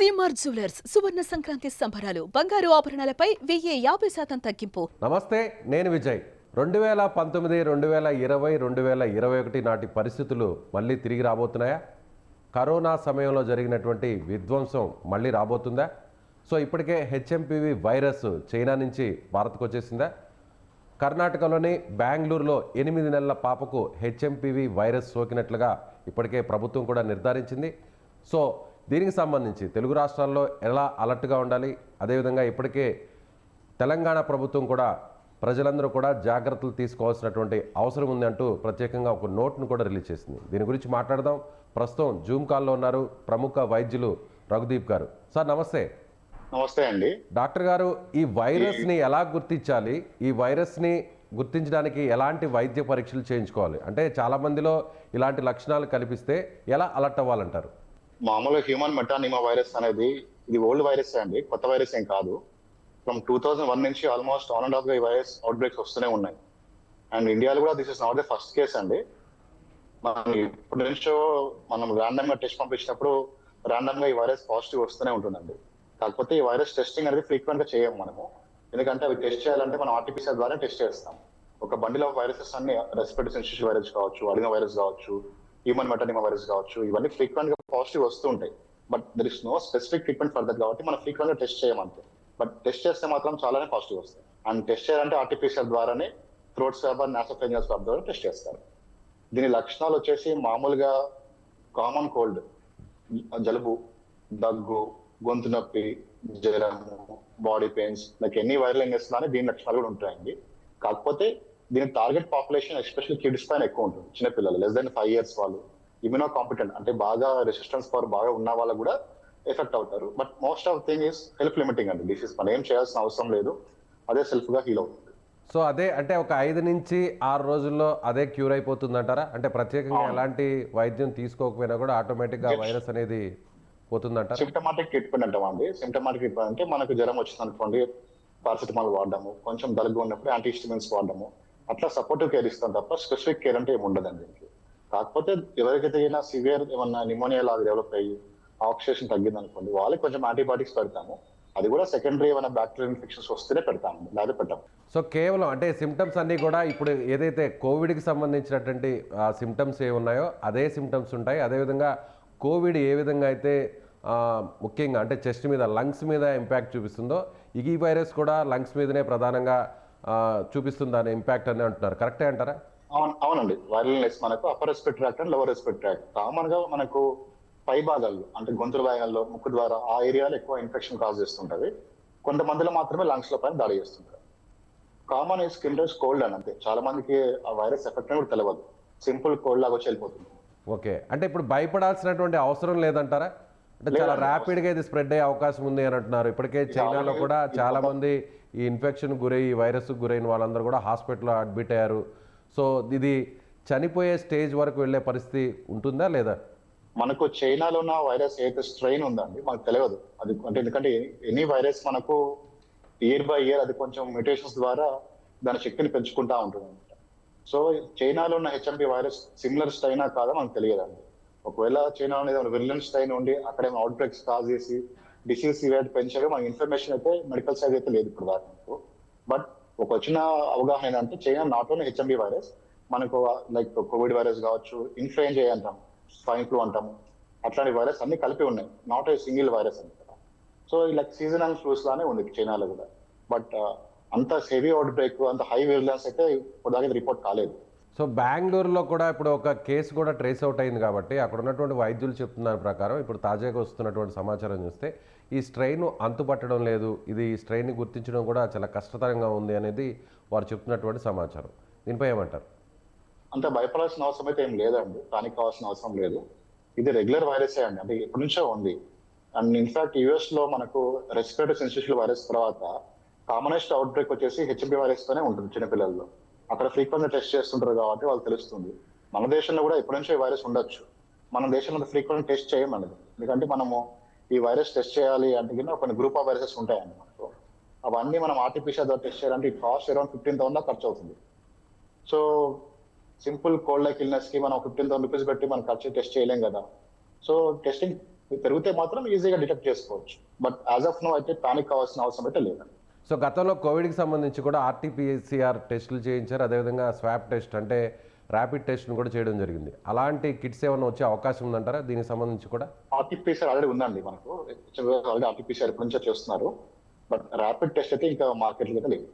CMR jewellers సువర్ణ సంక్రాంతి సంబరాలు బంగారు ఆభరణాలపై వెయ్యి యాభై శాతం తగ్గింపు. నమస్తే నేను విజయ్. రెండు వేల పంతొమ్మిది రెండు వేల ఇరవై రెండు వేల ఇరవై ఒకటి నాటి పరిస్థితులు మళ్ళీ తిరిగి రాబోతున్నాయా? కరోనా సమయంలో జరిగినటువంటి విధ్వంసం మళ్ళీ రాబోతుందా? సో ఇప్పటికే హెచ్ఎంపివి వైరస్ చైనా నుంచి భారత్కు వచ్చేసిందా? కర్ణాటకలోని బెంగళూరులో ఎనిమిది నెలల పాపకు హెచ్ఎంపివి వైరస్ సోకినట్లుగా ఇప్పటికే ప్రభుత్వం కూడా నిర్ధారించింది. సో దీనికి సంబంధించి తెలుగు రాష్ట్రాల్లో ఎలా అలర్ట్గా ఉండాలి? అదేవిధంగా ఇప్పటికే తెలంగాణ ప్రభుత్వం కూడా ప్రజలందరూ కూడా జాగ్రత్తలు తీసుకోవాల్సినటువంటి అవసరం ఉంది అంటూ ప్రత్యేకంగా ఒక నోట్ను కూడా రిలీజ్ చేసింది. దీని గురించి మాట్లాడదాం. ప్రస్తుతం జూమ్ కాల్లో ఉన్నారు ప్రముఖ వైద్యులు రఘుదీప్ గారు. సార్ నమస్తే. నమస్తే అండి. డాక్టర్ గారు ఈ వైరస్ని ఎలా గుర్తించాలి? ఈ వైరస్ని గుర్తించడానికి ఎలాంటి వైద్య పరీక్షలు చేయించుకోవాలి? అంటే చాలా మందిలో ఇలాంటి లక్షణాలు కనిపిస్తే ఎలా అలర్ట్ అవ్వాలంటారు? మామూలుగా హ్యూమన్ మెటానిమా వైరస్ అనేది ఇది ఓల్డ్ వైరస్ అండి కొత్త వైరస్ ఏం కాదు. ఫ్రమ్ టూ థౌసండ్ వన్ నుంచి ఆల్మోస్ట్ ఆన్ అండ్ ఆఫ్గా ఈ వైరస్ అవుట్ బ్రేక్స్ వస్తూనే ఉన్నాయి. అండ్ ఇండియాలో కూడా this is not the first case అండి. మనం ఇప్పటి నుంచో మనం ర్యాండమ్గా టెస్ట్ పంపించినప్పుడు ర్యాండమ్గా ఈ వైరస్ పాజిటివ్ వస్తూనే ఉంటుందండి. కాకపోతే ఈ వైరస్ టెస్టింగ్ అనేది ఫ్రీక్వెంట్గా చేయము మనము. ఎందుకంటే అవి టెస్ట్ చేయాలంటే మనం ఆర్టీపీసీఆర్ ద్వారా టెస్ట్ చేస్తాం. ఒక బండిలో వైరసెస్ అన్ని రెస్పిరేటరీ సెన్సిటివ్ వైరస్ కావచ్చు అడిగిన వైరస్ కావచ్చు హ్యూమన్ మెటానిమా వైరస్ కావచ్చు ఇవన్నీ ఫ్రీక్వెంట్గా పాజిటివ్ వస్తూ ఉంటాయి. But there is no specific treatment for that కాబట్టి మనం ఫ్రీక్వెంట్గా టెస్ట్ చేయమంతే బట్ టెస్ట్ చేస్తే మాత్రం చాలానే పాజిటివ్ వస్తాయి. అండ్ టెస్ట్ చేయాలంటే ఆర్టిఫిషియల్ ద్వారానే థ్రోట్ స్వాబ్ నాసోఫెంజల్ స్వాబ్ ద్వారా టెస్ట్ చేస్తారు. దీని లక్షణాలు వచ్చేసి మామూలుగా కామన్ కోల్డ్ జలుబు దగ్గు గొంతు నొప్పి జ్వరము body pains like any viral ఇంగెస్ లానే దీని లక్షణాలు కూడా ఉంటాయండి. కాకపోతే దీని టార్గెట్ పాపులేషన్ ఎస్పెషల్లీ కిడ్స్ పైన ఎక్కువ ఉంటుంది చిన్నపిల్లలు. లెస్ దెన్ ఫైవ్ ఇయర్స్ వాళ్ళు ఇమ్యూనో కాంపిటెంట్ అంటే బాగా రెసిస్టెన్స్ పవర్ బాగా ఉన్న వాళ్ళు కూడా ఎఫెక్ట్ అవుతారు. But most of thing is self limiting అండి డిసీజ్ మనం ఏం చేయాల్సిన అవసరం లేదు అదే సెల్ఫ్గా హీల్ అవుతుంది. సో అదే అంటే ఒక ఐదు నుంచి ఆరు రోజుల్లో అదే క్యూర్ అయిపోతుంది అంటారా అంటే ప్రత్యేకంగా ఎలాంటి వైద్యం తీసుకోకపోయినా కూడా ఆటోమేటిక్గా వైరస్ అనేది పోతుందంటారా? సిమ్టమాటిక్ ట్రీట్మెంట్ అంటామండి సిమ్టమాటిక్ ట్రీట్మెంట్ అంటే మనకు జ్వరం వచ్చింది అనుకోండి పారాసిటమాల్ వాడడము కొంచెం దగ్గు ఉన్నప్పుడు యాంటీహిస్టమిన్స్ వాడడము అట్లా సపోర్టివ్ కేర్ ఇస్తాం తప్ప స్పెసిఫిక్ కేర్ అంటే ఏమి ఉండదండి దీనికి. కాకపోతే ఎవరికైతే అయినా సివియర్ ఏమన్నా నిమోనియా లాగా డెవలప్ అయ్యి ఆక్సిజేషన్ తగ్గింది అనుకోండి వాళ్ళకి కొంచెం యాంటీబయాటిక్స్ పెడతాము. అది కూడా సెకండరీ ఏమైనా బ్యాక్టీరియల్ ఇన్ఫెక్షన్స్ వస్తేనే పెడతాము లేదా పెట్టాము. సో కేవలం అంటే సిమ్టమ్స్ అన్నీ కూడా ఇప్పుడు ఏదైతే కోవిడ్కి సంబంధించినటువంటి సిమ్టమ్స్ ఏ ఉన్నాయో అదే సిమ్టమ్స్ ఉంటాయి. అదేవిధంగా కోవిడ్ ఏ విధంగా అయితే ముఖ్యంగా అంటే చెస్ట్ మీద లంగ్స్ మీద ఇంపాక్ట్ చూపిస్తుందో ఈ వైరస్ కూడా లంగ్స్ మీదనే ప్రధానంగా చూపిస్తుంది దాని ఇంపాక్ట్ అని అంటున్నారు. కరెక్టే అంటారా? అవును అవునండి. వైరల్నెస్ మనకు upper respiratory and lower respiratory కామన్గా మనకు పై భాగాల్లో అంటే గొంతుల భాగాల్లో ముక్కు ద్వారా ఆ ఏరియాలో ఎక్కువ ఇన్ఫెక్షన్ కాజ్ చేస్తుంటది. కొంతమందిలో మాత్రమే లంగ్స్లో పైన దాడి చేస్తుంటారు. కామన్ స్కిన్ రేస్ కోల్డ్ అని అంతే. చాలా మందికి ఆ వైరస్ ఎఫెక్ట్ కూడా తెలియదు సింపుల్ కోల్డ్ లాగా వచ్చి వెళ్ళిపోతుంది. ఓకే అంటే ఇప్పుడు భయపడాల్సినటువంటి అవసరం లేదంటారా? అంటే చాలా. ర్యాపిడ్గా ఇది స్ప్రెడ్ అయ్యే అవకాశం ఉంది అని అంటున్నారు. ఇప్పటికే చైనాలో కూడా చాలా మంది ఈ ఇన్ఫెక్షన్ గురై ఈ వైరస్ గురైన వాళ్ళందరూ కూడా హాస్పిటల్లో అడ్మిట్ అయ్యారు. సో ఇది చనిపోయే స్టేజ్ వరకు వెళ్ళే పరిస్థితి ఉంటుందా లేదా? మనకు చైనాలో ఉన్న వైరస్ ఏదైతే స్ట్రెయిన్ ఉందండి? మనకు తెలియదు. అది అంటే ఎందుకంటే ఎనీ వైరస్ మనకు ఇయర్ బై ఇయర్ అది కొంచెం మ్యూటేషన్స్ ద్వారా దాని శక్తిని పెంచుకుంటా ఉంటుంది సో చైనాలో ఉన్న హెచ్ఎంపి వైరస్ సిమిలర్ స్టైనా కాదా మనకు తెలియదండి. ఒకవేళ చైనా అనేది విలియన్ స్టైన్ ఉండి అక్కడ ఏమైనా అవుట్ బ్రేక్స్ కాజ్ చేసి డిసీజ్ రేట్ పెంచాక మనకి ఇన్ఫర్మేషన్ అయితే మెడికల్ సైజ్ అయితే లేదు ఇప్పుడు దాకా బట్ ఒక వచ్చిన అవగాహన ఏంటంటే China not only HMB virus మనకు లైక్ కోవిడ్ వైరస్ కావచ్చు ఇన్ఫ్లుయెంజా అంటాం స్వైన్ ఫ్లూ అంటాము అట్లాంటి వైరస్ అన్ని కలిపి ఉన్నాయి. నాట్ ఏ సింగిల్ వైరస్ అని సో ఇలా సీజనల్ ఫ్లూస్ లానే ఉంది చైనాలో కూడా. బట్ uh, అంత హెవీ అవుట్ బ్రేక్ అంత హై విజిలెన్స్ అయితే ఇప్పుడు రిపోర్ట్ కాలేదు. సో బెంగళూరులో కూడా ఇప్పుడు ఒక కేసు కూడా ట్రేస్ అవుట్ అయింది కాబట్టి అక్కడ ఉన్నటువంటి వైద్యులు చెప్తున్న ప్రకారం ఇప్పుడు తాజాగా వస్తున్నటువంటి సమాచారం చూస్తే ఈ స్ట్రెయిన్ అంతుపట్టడం లేదు. ఇది ఈ స్ట్రెయిన్ గుర్తించడం కూడా చాలా కష్టతరంగా ఉంది అనేది వారు చెప్తున్నటువంటి సమాచారం. దీనిపై ఏమంటారు? అంత భయపడాల్సిన అవసరం అయితే ఏం లేదండి. దానికి కావాల్సిన అవసరం లేదు. ఇది రెగ్యులర్ వైరసే అండి. అంటే ఎప్పటి నుంచో ఉంది. అండ్ ఇన్ఫాక్ట్ యుఎస్లో మనకు రెస్పిరేటరీ సెన్సిటివ్ వైరస్ తర్వాత కామనెస్ట్ అవుట్ బ్రేక్ వచ్చేసి హెచ్బి వైరస్ తోనే ఉంటుంది చిన్నపిల్లల్లో. అక్కడ ఫ్రీక్వెంట్గా టెస్ట్ చేస్తుంటారు కాబట్టి వాళ్ళు తెలుస్తుంది. మన దేశంలో కూడా ఎప్పటి నుంచో ఈ వైరస్ ఉండొచ్చు. మన దేశంలో ఫ్రీక్వెంట్ టెస్ట్ చేయమన్నది ఎందుకంటే మనము ఈ వైరస్ టెస్ట్ చేయాలి అంటే కింద కొన్ని గ్రూప్ ఆఫ్ వైరసెస్ ఉంటాయండి మనకు. అవన్నీ మనం ఆర్టిఫిషియల్ ద్వారా టెస్ట్ చేయాలంటే ఈ కాస్ట్ అరౌండ్ ఫిఫ్టీన్ థౌసండ్ ఖర్చు అవుతుంది. సో సింపుల్ కోల్డ్ లైక్ ఇల్నెస్కి మనం ఫిఫ్టీన్ థౌసండ్ రూపీస్ పెట్టి మనం ఖర్చు టెస్ట్ చేయలేం కదా. సో టెస్టింగ్ పెరిగితే మాత్రం ఈజీగా డిటెక్ట్ చేసుకోవచ్చు. బట్ యాజ్ ఆఫ్ నో అయితే పానిక్ కావాల్సిన అవసరం అయితే లేదండి సో గతంలో కోవిడ్కి సంబంధించి కూడా ఆర్టీపీసీఆర్ టెస్టులు చేయించారు. అదేవిధంగా స్వాప్ టెస్ట్ అంటే ర్యాపిడ్ టెస్ట్ను కూడా చేయడం జరిగింది. అలాంటి కిట్స్ ఏమైనా వచ్చే అవకాశం ఉందంటారా? దీనికి సంబంధించి కూడా? ఆర్టీపీసీఆర్ ఆల్రెడీ ఉందండి మనకు. ఆల్రెడీ ఆర్టీపీసీఆర్ ఎప్పటి నుంచో చేస్తున్నారు. బట్ ర్యాపిడ్ టెస్ట్ అయితే ఇంకా మార్కెట్లో అయితే లేదు.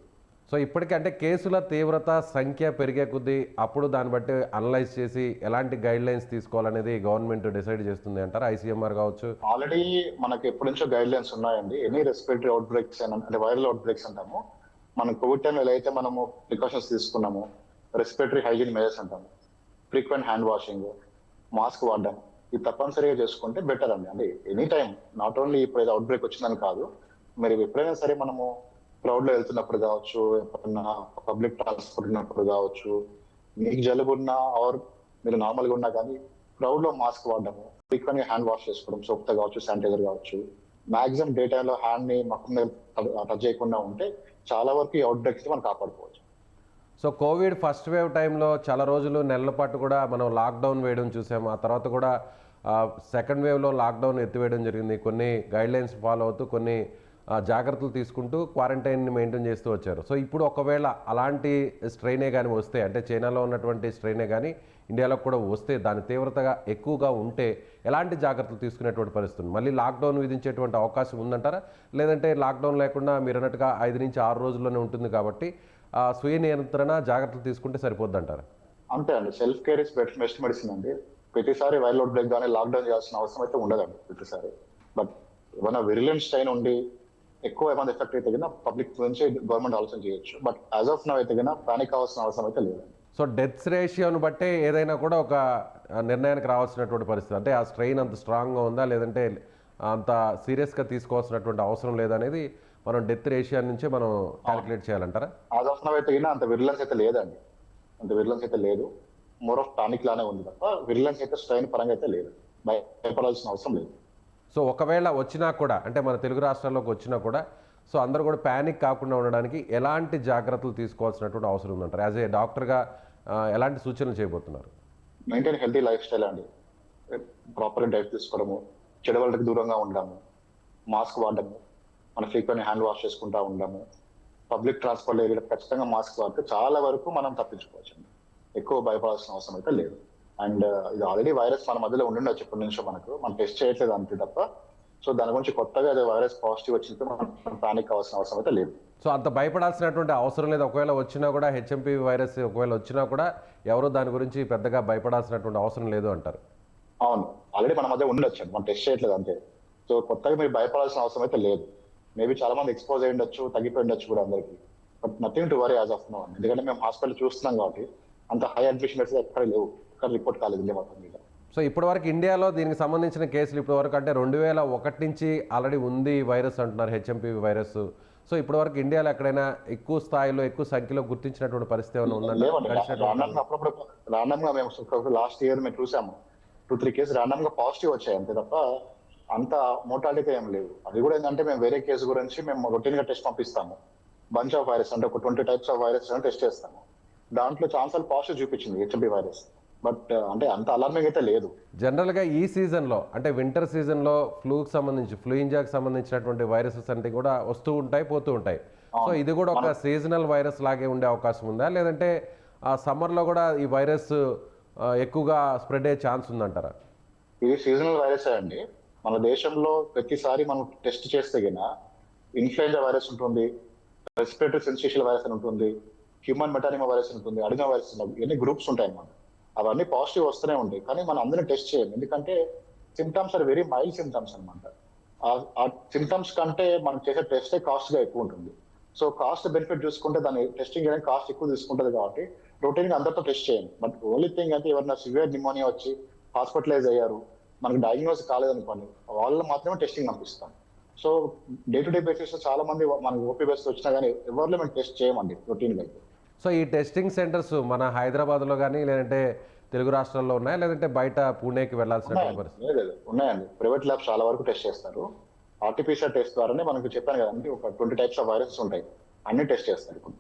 సో ఇప్పటికీ అంటే కేసుల తీవ్రత సంఖ్య పెరిగే కొద్దీ అప్పుడు దాన్ని బట్టి అనలైజ్ చేసి ఎలాంటి గైడ్ లైన్స్ తీసుకోవాలనేది గవర్నమెంట్ డిసైడ్ చేస్తుంది అంటారు? ఐసీఎంఆర్ కావచ్చు? ఆల్రెడీ మనకి ఎప్పటి నుంచో గైడ్ లైన్స్ ఉన్నాయండి. ఎనీ రెస్పిరేటరీ అవుట్ బ్రేక్స్ అంటే వైరల్ అవుట్ బ్రేక్స్ అంటాము. మనం కోవిడ్ టైంలో ఎలా అయితే మనము ప్రికాషన్స్ తీసుకున్నాము రెస్పిరేటరీ హైజీన్ మెజర్స్ అంటాము. ఫ్రీక్వెంట్ హ్యాండ్ వాషింగ్ మాస్క్ వాడడం ఇది తప్పనిసరిగా చేసుకుంటే బెటర్ అండి. అంటే ఎనీ టైం నాట్ ఓన్లీ ఇప్పుడు ఏదో అవుట్ బ్రేక్ వచ్చిందని కాదు మరి ఎప్పుడైనా సరే మనము క్రౌడ్లో వెళ్తున్నప్పుడు కావచ్చు ఎప్పుడన్నా పబ్లిక్ ట్రాన్స్పోర్ట్ ఉన్నప్పుడు కావచ్చు మీకు జలుబు ఉన్నా ఆర్ మీరు నార్మల్గా ఉన్నా కానీ క్రౌడ్లో మాస్క్ వాడడము ఫ్రీక్వెంట్గా హ్యాండ్ వాష్ చేసుకోవడం సోప్ కావచ్చు శానిటైజర్ కావచ్చు మాక్సిమం డే టైంలో హ్యాండ్ని మొత్తం మీద టచ్ చేయకుండా ఉంటే చాలా వరకు ఈ అవుట్ బ్రేక్స్ మనం కాపాడుకోవచ్చు. సో కోవిడ్ ఫస్ట్ వేవ్ టైంలో చాలా రోజులు నెలల పాటు కూడా మనం లాక్డౌన్ వేయడం చూసాము. ఆ తర్వాత కూడా సెకండ్ వేవ్లో లాక్డౌన్ ఎత్తివేయడం జరిగింది. కొన్ని గైడ్ లైన్స్ ఫాలో అవుతూ కొన్ని జాగ్రత్తలు తీసుకుంటూ క్వారంటైన్ని మెయింటైన్ చేస్తూ వచ్చారు. సో ఇప్పుడు ఒకవేళ అలాంటి స్ట్రెయినే కానీ వస్తే అంటే చైనాలో ఉన్నటువంటి స్ట్రెయినే కానీ ఇండియాలో కూడా వస్తే దాని తీవ్రతగా ఎక్కువగా ఉంటే ఎలాంటి జాగ్రత్తలు తీసుకునేటువంటి పరిస్థితి మళ్ళీ లాక్డౌన్ విధించేటువంటి అవకాశం ఉందంటారా? లేదంటే లాక్డౌన్ లేకుండా మీరు అన్నట్టుగా ఐదు నుంచి ఆరు రోజుల్లోనే ఉంటుంది కాబట్టి స్వీయ నియంత్రణ జాగ్రత్తలు తీసుకుంటే సరిపోద్దంటారా? అంతే అండి. Self care is best best medicine అండి. ప్రతిసారి వైరల్ అవుట్ బ్రేక్ కానీ లాక్డౌన్ చేయాల్సిన అవసరం అయితే ఉండదండి ప్రతిసారి. బట్ ఏమైనా విరిలెన్స్ స్టైన్ ఉండి ఎక్కువ ఏమైనా ఎఫెక్ట్ అయితే కన్నా పబ్లిక్ నుంచి గవర్నమెంట్ ఆలోచన చేయొచ్చు. బట్ యాజ్ ఆఫ్ నవ్ అయితే కన్నా పానిక్ అవ్వాల్సిన అవసరం అయితే లేదండి సో డెత్స్ రేషియోను బట్టే ఏదైనా కూడా ఒక నిర్ణయానికి రావాల్సినటువంటి పరిస్థితి. అంటే ఆ స్ట్రెయిన్ అంత స్ట్రాంగ్గా ఉందా? లేదంటే అంత సీరియస్గా తీసుకోవాల్సినటువంటి అవసరం లేదనేది మనం డెత్ రేషియో నుంచే మనం క్యాలిక్యులేట్ చేయాలంటారా? యాజ్ ఆఫ్ నవ్ అయితే అంత విరిలెన్స్ అయితే లేదండి. అంత విరిలెన్స్ అయితే లేదు. మోర్ ఆఫ్ పానిక్ లానే ఉంది తప్ప విరిలెన్స్ అయితే స్ట్రైన్ పరంగా అయితే లేదు. భయపడాల్సిన అవసరం లేదు. సో ఒకవేళ వచ్చినా కూడా అంటే మన తెలుగు రాష్ట్రాల్లోకి వచ్చినా కూడా సో అందరూ కూడా ప్యానిక్ కాకుండా ఉండడానికి ఎలాంటి జాగ్రత్తలు తీసుకోవాల్సినటువంటి అవసరం ఉందంటారు? యాజ్ ఏ డాక్టర్గా ఎలాంటి సూచనలు చేయబోతున్నారు? మెయింటైన్ హెల్తీ లైఫ్ స్టైల్ అండి. ప్రాపర్ డైట్ తీసుకోవడము చెడవలకి దూరంగా ఉండడము మాస్క్ వాడడము మన ఫ్రీక్వెంట్ హ్యాండ్ వాష్ చేసుకుంటా ఉండడము పబ్లిక్ ట్రాన్స్పోర్ట్ ఏరియాలో ఖచ్చితంగా మాస్క్ వాడితే చాలా వరకు మనం తప్పించుకోవచ్చు ఎక్కువ భయపడాల్సిన అవసరం అయితే లేదు. అండ్ ఇది ఆల్రెడీ వైరస్ మన మధ్యలో ఉండిండొచ్చు ఇప్పటి నుంచో మనకు. మనం టెస్ట్ చేయట్లేదు అంతే తప్ప. సో దాని గురించి కొత్తగా అదే వైరస్ పాజిటివ్ వచ్చింటే మనం పానిక్ అవ్వాల్సిన అవసరం అయితే లేదు. సో అంత భయపడాల్సినటువంటి అవసరం లేదు. ఒకవేళ వచ్చినా కూడా హెచ్ఎంపీ వైరస్ ఒకవేళ వచ్చినా కూడా ఎవరు దాని గురించి పెద్దగా భయపడాల్సినటువంటి అవసరం లేదు అంటారు. అవును. ఆల్రెడీ మన మధ్య ఉండొచ్చు మనం టెస్ట్ చేయట్లేదు అంతే. సో కొత్తగా మీరు భయపడాల్సిన అవసరం అయితే లేదు. మేబీ చాలా మంది ఎక్స్పోజ్ అయి ఉండొచ్చు తగ్గిపోయి ఉండొచ్చు కూడా అందరికి. But nothing to worry as of now ఎందుకంటే మేము హాస్పిటల్ చూస్తున్నాం కాబట్టి అంత హై అడ్మిషన్ రేట్స్ ఎక్కడ లేవు. ఎక్కడ రిపోర్ట్ కాలేదు మొత్తం మీద. సో ఇప్పటివరకు ఇండియాలో దీనికి సంబంధించిన కేసులు ఇప్పటివరకు అంటే రెండు వేల ఒకటి నుంచి ఆల్రెడీ ఉంది వైరస్ అంటున్నారు హెచ్ఎంపీ వైరస్. సో ఇప్పటివరకు ఇండియాలో ఎక్కడైనా ఎక్కువ స్థాయిలో ఎక్కువ సంఖ్యలో గుర్తించినటువంటి పరిస్థితి ఏమైనా గా అప్పుడప్పుడు రాండమ్గా మేము లాస్ట్ ఇయర్ మేము చూసాము. టూ త్రీ కేసు రాండమ్గా పాజిటివ్ వచ్చాయి అంతే తప్ప అంత మోటాలిటీ ఏం లేవు. అది కూడా ఏంటంటే మేము వేరే కేసు గురించి మేము రొటీన్గా టెస్ట్ పంపిస్తాము. బంచ్ ఆఫ్ వైరస్ అంటే ఒక twenty types of virus test చేస్తాము. దాంట్లో ఛాన్సల్ పాజిటివ్ చూపించింది హెచ్ఎంపీ వైరస్. బట్ అంటే అంత అలార్మింగ్ అయితే లేదు. జనరల్గా ఈ సీజన్లో అంటే వింటర్ సీజన్లో ఫ్లూకి సంబంధించి ఫ్లూయింజాకి సంబంధించినటువంటి వైరసెస్ అంటే కూడా వస్తూ ఉంటాయి పోతూ ఉంటాయి. సో ఇది కూడా ఒక సీజనల్ వైరస్ లాగే ఉండే అవకాశం ఉందా? లేదంటే ఆ సమ్మర్లో కూడా ఈ వైరస్ ఎక్కువగా స్ప్రెడ్ అయ్యే ఛాన్స్ ఉందంటారా? ఇది సీజనల్ వైరస్ అండి. మన దేశంలో ప్రతిసారి మనం టెస్ట్ చేస్తే గిన ఇన్ఫ్లుయెంజా వైరస్ ఉంటుంది రెస్పిరేటరీ సెన్సేషియల్ వైరస్ అని ఉంటుంది హ్యూమన్ మెటానిమా వైరస్ ఉంటుంది అడినా వైరస్ ఉంటుంది ఇవన్నీ గ్రూప్స్ ఉంటాయి అన్నమాట. అవన్నీ పాజిటివ్ వస్తూనే ఉంటాయి. కానీ మనం అందరినీ టెస్ట్ చేయం ఎందుకంటే symptoms are very mild symptoms అనమాట ఆ సిమ్టమ్స్ కంటే మనం చేసే టెస్టే కాస్ట్గా ఎక్కువ ఉంటుంది. సో కాస్ట్ బెనిఫిట్ చూసుకుంటే దాన్ని టెస్టింగ్ చేయడానికి కాస్ట్ ఎక్కువ తీసుకుంటుంది కాబట్టి రొటీన్గా అందరితో టెస్ట్ చేయండి. బట్ ఓన్లీ థింగ్ అంటే ఎవరైనా సివియర్ నిమోనియా వచ్చి హాస్పిటలైజ్ అయ్యారు మనకు డయాగ్నోస్ కాలేదనుకోండి వాళ్ళు మాత్రమే టెస్టింగ్ పంపిస్తాం. So day to day basis చాలా మంది మనకి ఓపీ బేస్ వచ్చినా కానీ ఎవరిలో మేము టెస్ట్ చేయమండి రొటీన్గా అయితే. సో ఈ టెస్టింగ్ సెంటర్స్ మన హైదరాబాద్లో కానీ లేదంటే తెలుగు రాష్ట్రాల్లో ఉన్నాయా? లేదంటే బయట పూణేకి లేదు ఉన్నాయండి. ప్రైవేట్ ల్యాబ్స్ చాలా వరకు టెస్ట్ చేస్తారు. ఆర్టిఫిషియల్ టెస్ట్ ద్వారానే మనకు చెప్పాను కదండి ఒక ట్వంటీ టైప్స్ ఆఫ్ వైరస్ ఉంటాయి. అన్ని టెస్ట్ చేస్తారు ఇప్పుడు.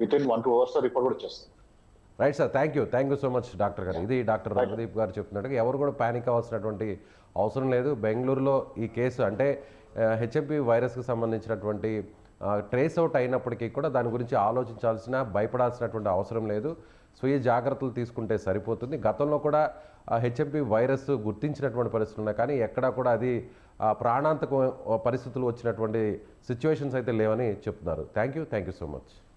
Within one two hours report కూడా వచ్చేస్తుంది. Right sir thank you. Thank you so much doctor గారు. ఇది డాక్టర్ రఘుదీప్ గారు చెప్తున్నట్టుగా ఎవరు కూడా ప్యానిక్ అవ్వాల్సినటువంటి అవసరం లేదు. బెంగళూరులో ఈ కేసు అంటే హెచ్ఎంపి వైరస్కి సంబంధించినటువంటి ట్రేస్ అవుట్ అయినప్పటికీ కూడా దాని గురించి ఆలోచించాల్సిన భయపడాల్సినటువంటి అవసరం లేదు. స్వీయ జాగ్రత్తలు తీసుకుంటే సరిపోతుంది. గతంలో కూడా హెచ్ఎంపి వైరస్ గుర్తించినటువంటి పరిస్థితులు ఉన్నాయి. కానీ ఎక్కడా కూడా అది ప్రాణాంతక పరిస్థితులు వచ్చినటువంటి సిచ్యువేషన్స్ అయితే లేవని చెప్తున్నారు. Thank you thank you so much